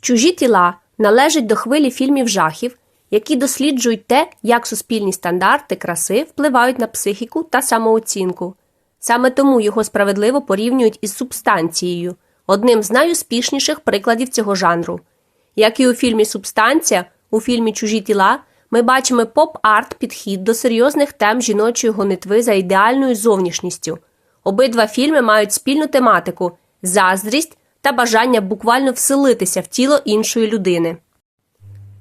Чужі тіла належать до хвилі фільмів жахів, які досліджують те, як суспільні стандарти краси впливають на психіку та самооцінку. Саме тому його справедливо порівнюють із субстанцією, одним з найуспішніших прикладів цього жанру. Як і у фільмі Субстанція, у фільмі Чужі тіла ми бачимо поп-арт підхід до серйозних тем жіночої гонитви за ідеальною зовнішністю. Обидва фільми мають спільну тематику заздрість та бажання буквально вселитися в тіло іншої людини.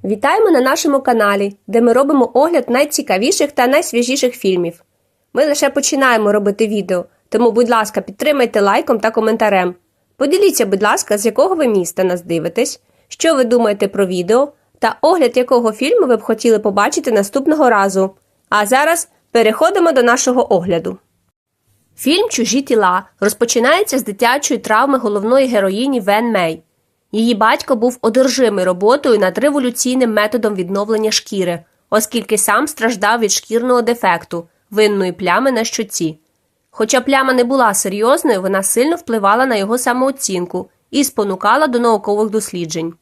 Вітаємо на нашому каналі, де ми робимо огляд найцікавіших та найсвіжіших фільмів. Ми лише починаємо робити відео, тому, будь ласка, підтримайте лайком та коментарем. Поділіться, будь ласка, з якого ви міста нас дивитесь, що ви думаєте про відео та огляд якого фільму ви б хотіли побачити наступного разу. А зараз переходимо до нашого огляду. Фільм Чужі тіла розпочинається з дитячої травми головної героїні Вен Мей. Її батько був одержимий роботою над революційним методом відновлення шкіри, оскільки сам страждав від шкірного дефекту, винної плями на щоці. Хоча пляма не була серйозною, вона сильно впливала на його самооцінку і спонукала до наукових досліджень.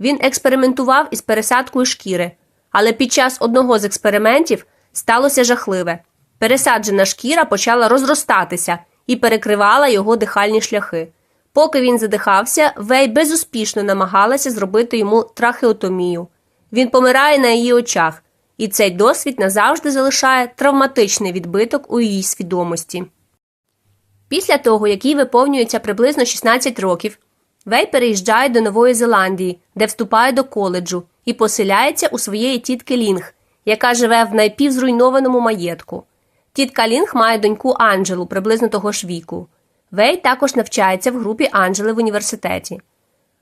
Він експериментував із пересадкою шкіри, але під час одного з експериментів сталося жахливе. Пересаджена шкіра почала розростатися і перекривала його дихальні шляхи. Поки він задихався, Вей безуспішно намагалася зробити йому трахеотомію. Він помирає на її очах, і цей досвід назавжди залишає травматичний відбиток у її свідомості. Після того, як їй виповнюється приблизно 16 років, Вей переїжджає до Нової Зеландії, де вступає до коледжу і поселяється у своєї тітки Лінг, яка живе в найпівзруйнованому маєтку. Тітка Лінг має доньку Анджелу приблизно того ж віку. Вей також навчається в групі Анджели в університеті.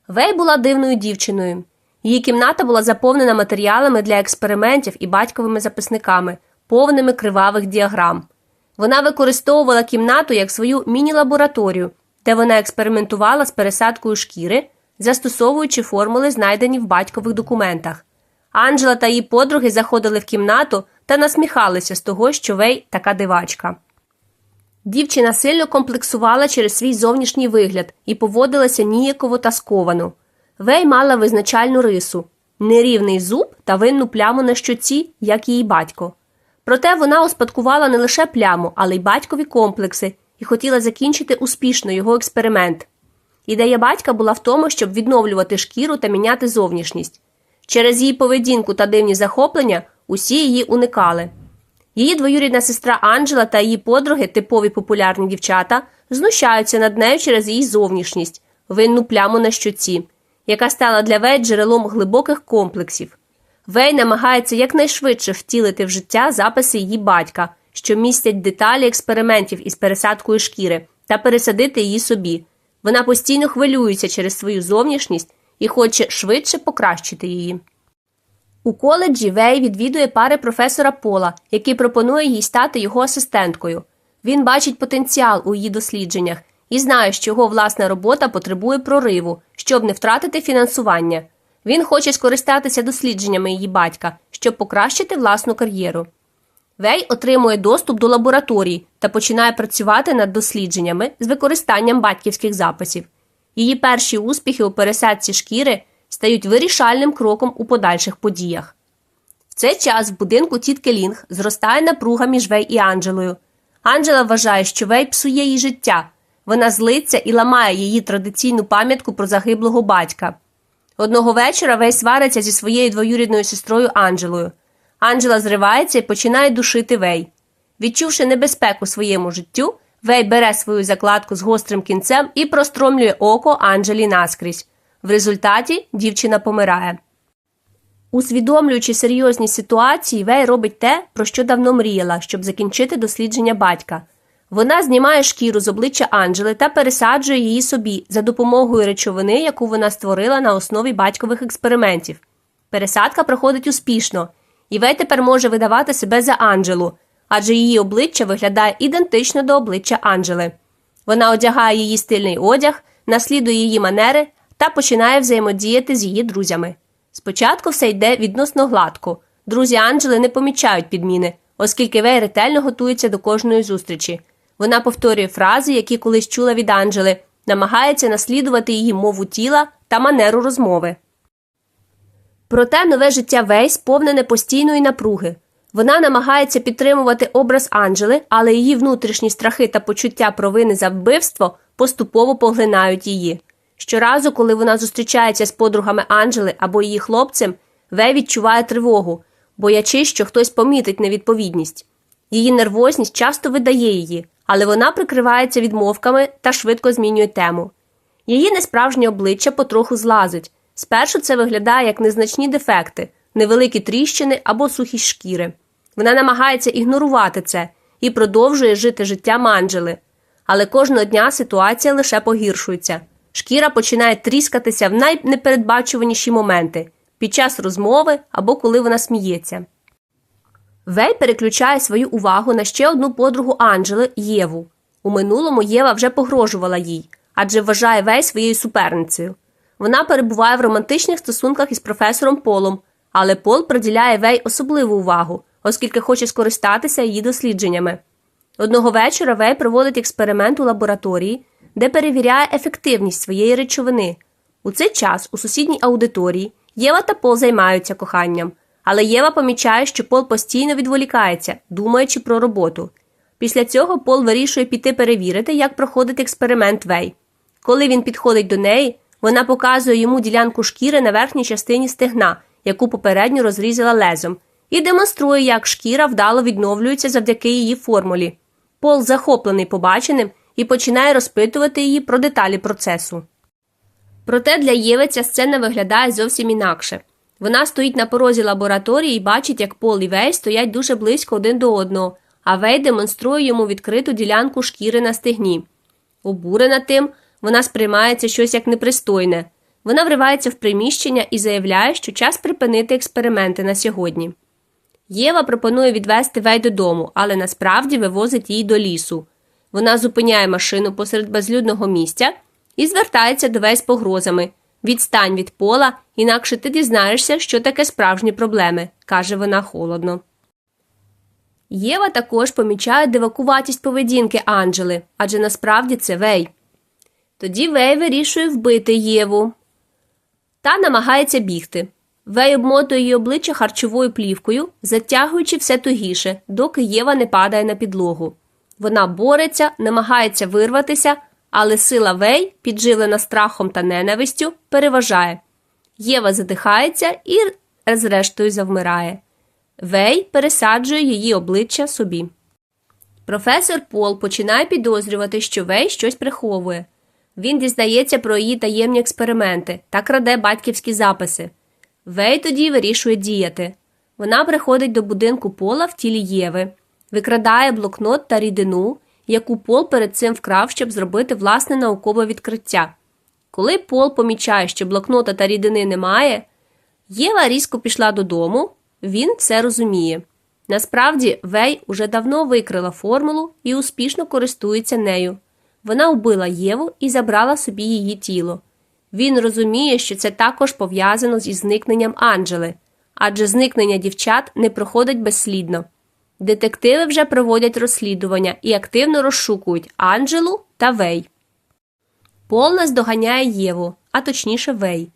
Вей була дивною дівчиною. Її кімната була заповнена матеріалами для експериментів і батьковими записниками, повними кривавих діаграм. Вона використовувала кімнату як свою міні-лабораторію, де вона експериментувала з пересадкою шкіри, застосовуючи формули, знайдені в батькових документах. Анджела та її подруги заходили в кімнату та насміхалися з того, що Вей така дивачка. Дівчина сильно комплексувала через свій зовнішній вигляд і поводилася ніяково та сковано. Вей мала визначальну рису нерівний зуб та винну пляму на щоці, як її батько. Проте вона успадкувала не лише пляму, але й батькові комплекси і хотіла закінчити успішно його експеримент. Ідея батька була в тому, щоб відновлювати шкіру та міняти зовнішність. Через її поведінку та дивні захоплення усі її уникали. Її двоюрідна сестра Анджела та її подруги, типові популярні дівчата, знущаються над нею через її зовнішність, винну пляму на щоці, яка стала для Вей джерелом глибоких комплексів. Вей намагається якнайшвидше втілити в життя записи її батька, що містять деталі експериментів із пересадкою шкіри, та пересадити її собі. Вона постійно хвилюється через свою зовнішність і хоче швидше покращити її. У коледжі Вей відвідує пари професора Пола, який пропонує їй стати його асистенткою. Він бачить потенціал у її дослідженнях і знає, що його власна робота потребує прориву, щоб не втратити фінансування. Він хоче скористатися дослідженнями її батька, щоб покращити власну кар'єру. Вей отримує доступ до лабораторії та починає працювати над дослідженнями з використанням батьківських записів. Її перші успіхи у пересадці шкіри стають вирішальним кроком у подальших подіях. В цей час в будинку тітки Лінг зростає напруга між Вей і Анджелою. Анджела вважає, що Вей псує їй життя. Вона злиться і ламає її традиційну пам'ятку про загиблого батька. Одного вечора Вей свариться зі своєю двоюрідною сестрою Анджелою. Анджела зривається і починає душити Вей. Відчувши небезпеку своєму життю, Вей бере свою закладку з гострим кінцем і простромлює око Анджелі наскрізь. В результаті дівчина помирає. Усвідомлюючи серйозні ситуації, Вей робить те, про що давно мріяла, щоб закінчити дослідження батька. Вона знімає шкіру з обличчя Анджели та пересаджує її собі за допомогою речовини, яку вона створила на основі батькових експериментів. Пересадка проходить успішно, і Вей тепер може видавати себе за Анджелу, адже її обличчя виглядає ідентично до обличчя Анджели. Вона одягає її стильний одяг, наслідує її манери та починає взаємодіяти з її друзями. Спочатку все йде відносно гладко. Друзі Анджели не помічають підміни, оскільки Вей ретельно готується до кожної зустрічі. Вона повторює фрази, які колись чула від Анджели, намагається наслідувати її мову тіла та манеру розмови. Проте нове життя Вей сповнене постійної напруги. Вона намагається підтримувати образ Анджели, але її внутрішні страхи та почуття провини за вбивство поступово поглинають її. Щоразу, коли вона зустрічається з подругами Анджели або її хлопцем, Вей відчуває тривогу, боячись, що хтось помітить невідповідність. Її нервозність часто видає її, але вона прикривається відмовками та швидко змінює тему. Її несправжнє обличчя потроху злазить. Спершу це виглядає як незначні дефекти, невеликі тріщини або сухість шкіри. Вона намагається ігнорувати це і продовжує жити життям Анджели. Але кожного дня ситуація лише погіршується. Шкіра починає тріскатися в найнепередбачуваніші моменти під час розмови або коли вона сміється. Вей переключає свою увагу на ще одну подругу Анджели Єву. У минулому Єва вже погрожувала їй, адже вважає Вей своєю суперницею. Вона перебуває в романтичних стосунках із професором Полом, але Пол приділяє Вей особливу увагу, оскільки хоче скористатися її дослідженнями. Одного вечора Вей проводить експеримент у лабораторії, де перевіряє ефективність своєї речовини. У цей час у сусідній аудиторії Єва та Пол займаються коханням, але Єва помічає, що Пол постійно відволікається, думаючи про роботу. Після цього Пол вирішує піти перевірити, як проходить експеримент Вей. Коли він підходить до неї, вона показує йому ділянку шкіри на верхній частині стегна, яку попередньо розрізала лезом, і демонструє, як шкіра вдало відновлюється завдяки її формулі. Пол захоплений побаченим і починає розпитувати її про деталі процесу. Проте для Єви ця сцена виглядає зовсім інакше. Вона стоїть на порозі лабораторії і бачить, як Пол і Вей стоять дуже близько один до одного, а Вей демонструє йому відкриту ділянку шкіри на стегні. Обурена тим, вона сприймається щось як непристойне. Вона вривається в приміщення і заявляє, що час припинити експерименти на сьогодні. Єва пропонує відвести Вей додому, але насправді вивозить її до лісу. Вона зупиняє машину посеред безлюдного місця і звертається до Вей з погрозами Відстань від пола, інакше ти дізнаєшся, що таке справжні проблеми, каже вона холодно. Єва також помічає дивакуватість поведінки Анджели, адже насправді це Вей. Тоді Вей вирішує вбити Єву та намагається бігти. Вей обмотує її обличчя харчовою плівкою, затягуючи все тугіше, доки Єва не падає на підлогу. Вона бореться, намагається вирватися, але сила Вей, підживлена страхом та ненавистю, переважає. Єва задихається і, зрештою, завмирає. Вей пересаджує її обличчя собі. Професор Пол починає підозрювати, що Вей щось приховує. Він дізнається про її таємні експерименти та краде батьківські записи. Вей тоді вирішує діяти. Вона приходить до будинку Пола в тілі Єви, викрадає блокнот та рідину, яку Пол перед цим вкрав, щоб зробити власне наукове відкриття. Коли Пол помічає, що блокнота та рідини немає, Єва різко пішла додому, він це розуміє. Насправді, Вей уже давно викрила формулу і успішно користується нею. Вона вбила Єву і забрала собі її тіло. Він розуміє, що це також пов'язано зі зникненням Анджели, адже зникнення дівчат не проходить безслідно. Детективи вже проводять розслідування і активно розшукують Анджелу та Вей. Пол наздоганяє Єву, а точніше Вей,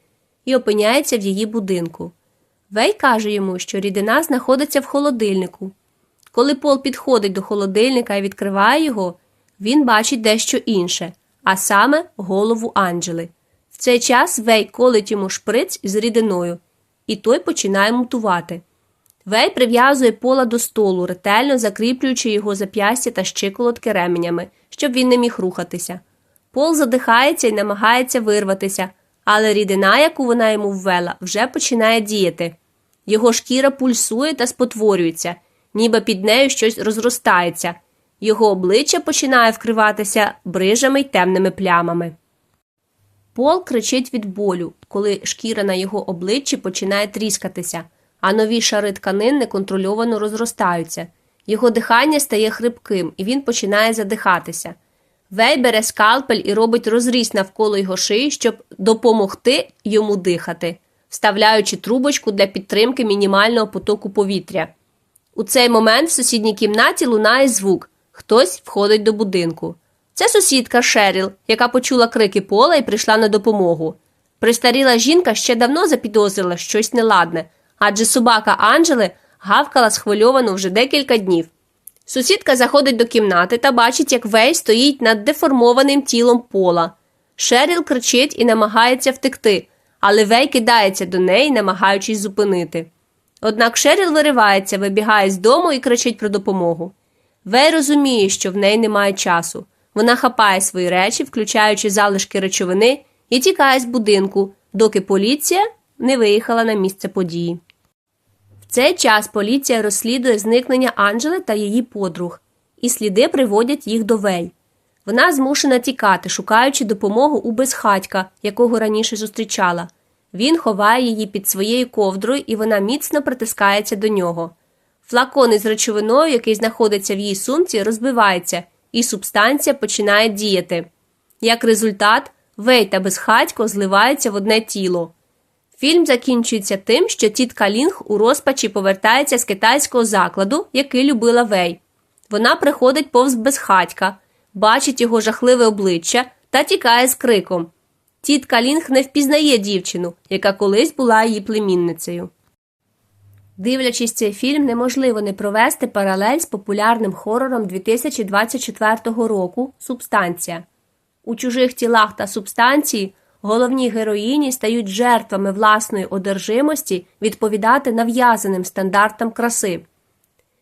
і опиняється в її будинку. Вей каже йому, що рідина знаходиться в холодильнику. Коли Пол підходить до холодильника і відкриває його, він бачить дещо інше, а саме голову Анджели. В цей час Вей колить йому шприц з рідиною, і той починає мутувати. Вей прив'язує пола до столу, ретельно закріплюючи його зап'ястя та щиколотки ременями, щоб він не міг рухатися. Пол задихається і намагається вирватися, але рідина, яку вона йому ввела, вже починає діяти. Його шкіра пульсує та спотворюється, ніби під нею щось розростається. Його обличчя починає вкриватися брижами й темними плямами. Пол кричить від болю, коли шкіра на його обличчі починає тріскатися, а нові шари тканин неконтрольовано розростаються. Його дихання стає хрипким, і він починає задихатися. Вей бере скалпель і робить розріз навколо його шиї, щоб допомогти йому дихати, вставляючи трубочку для підтримки мінімального потоку повітря. У цей момент в сусідній кімнаті лунає звук хтось входить до будинку. Це сусідка Шеріл, яка почула крики пола і прийшла на допомогу. Пристаріла жінка ще давно запідозрила щось неладне, адже собака Анджели гавкала схвильовано вже декілька днів. Сусідка заходить до кімнати та бачить, як Вей стоїть над деформованим тілом пола. Шеріл кричить і намагається втекти, але Вей кидається до неї, намагаючись зупинити. Однак Шеріл виривається, вибігає з дому і кричить про допомогу. Вей розуміє, що в неї немає часу. Вона хапає свої речі, включаючи залишки речовини, і тікає з будинку, доки поліція не виїхала на місце події. Цей час поліція розслідує зникнення Анджели та її подруг, і сліди приводять їх до Вей. Вона змушена тікати, шукаючи допомогу у безхатька, якого раніше зустрічала. Він ховає її під своєю ковдрою, і вона міцно притискається до нього. Флакон із речовиною, який знаходиться в її сумці, розбивається, і субстанція починає діяти. Як результат, Вей та безхатько зливаються в одне тіло. Фільм закінчується тим, що тітка Лінг у розпачі повертається з китайського закладу, який любила Вей. Вона приходить повз безхатька, бачить його жахливе обличчя та тікає з криком. Тітка Лінг не впізнає дівчину, яка колись була її племінницею. Дивлячись цей фільм, неможливо не провести паралель з популярним хорором 2024 року Субстанція. У чужих тілах та субстанції головні героїні стають жертвами власної одержимості відповідати нав'язаним стандартам краси.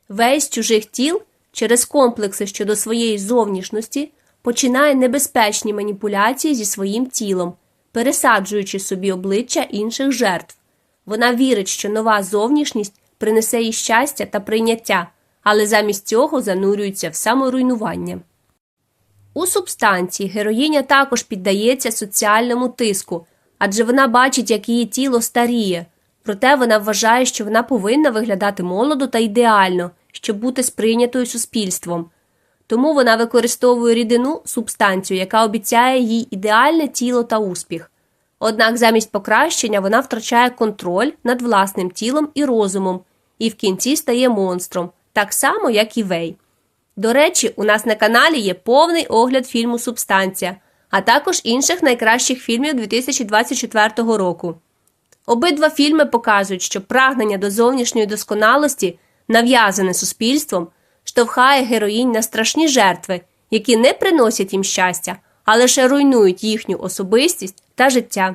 Весь чужих тіл через комплекси щодо своєї зовнішності починає небезпечні маніпуляції зі своїм тілом, пересаджуючи собі обличчя інших жертв. Вона вірить, що нова зовнішність принесе їй щастя та прийняття, але замість цього занурюється в саморуйнування. У субстанції героїня також піддається соціальному тиску, адже вона бачить, як її тіло старіє, проте вона вважає, що вона повинна виглядати молодо та ідеально, щоб бути сприйнятою суспільством. Тому вона використовує рідину субстанцію, яка обіцяє їй ідеальне тіло та успіх. Однак замість покращення вона втрачає контроль над власним тілом і розумом, і в кінці стає монстром, так само, як і Вей. До речі, у нас на каналі є повний огляд фільму Субстанція, а також інших найкращих фільмів 2024 року. Обидва фільми показують, що прагнення до зовнішньої досконалості, нав'язане суспільством, штовхає героїнь на страшні жертви, які не приносять їм щастя, а лише руйнують їхню особистість та життя.